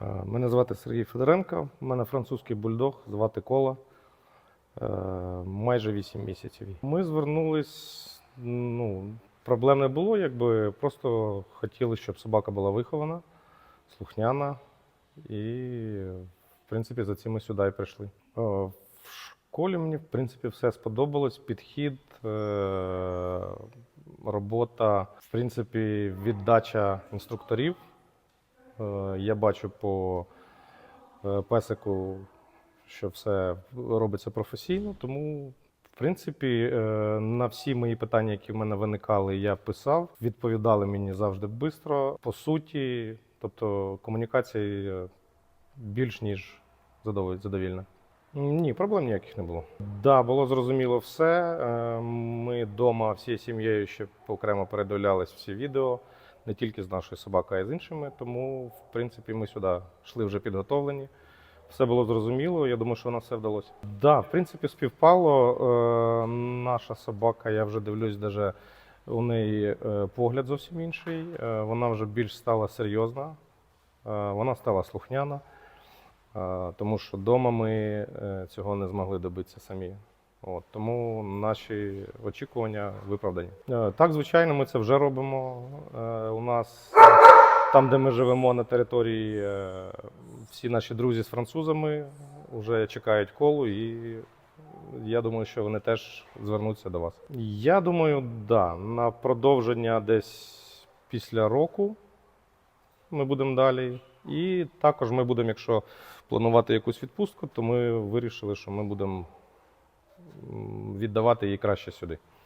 Е, Мене звати Сергій Федоренко, у мене французький бульдог, звати Кола. Е, Майже 8 місяців. Ми звернулись, ну, проблем не було, якби просто хотіли, щоб собака була вихована, слухняна. І, в принципі, за цим ми сюди і прийшли. Е, В школі мені, в принципі, все сподобалось. Підхід, робота, в принципі, віддача інструкторів. Е, Я бачу по е, песику, що все робиться професійно, тому, в принципі, е, на всі мої питання, які в мене виникали, я писав. Відповідали мені завжди швидко, по суті. Тобто комунікація більш ніж задовільна. Ні, проблем ніяких не було. Так, да, було зрозуміло все. Ми вдома всією сім'єю ще окремо передивлялись всі відео, не тільки з нашою собакою, а й з іншими. Тому, в принципі, ми сюди йшли вже підготовлені. Все було зрозуміло. Я думаю, що нас все вдалося. Так, да, в принципі, співпало. Е, Наша собака, я вже дивлюсь, даже у неї е, погляд зовсім інший. Е, Вона вже більш стала серйозна, е, вона стала слухняна. Е, Тому що вдома ми е, цього не змогли добитися самі. От, тому наші очікування виправдані. Е, Так, звичайно, ми це вже робимо. Е, У нас там, де ми живемо на території, е, всі наші друзі з французами вже чекають колу, і я думаю, що вони теж звернуться до вас. Я думаю, да, на продовження десь після року ми будемо далі. І також ми будемо, якщо планувати якусь відпустку, то ми вирішили, що ми будемо віддавати її краще сюди.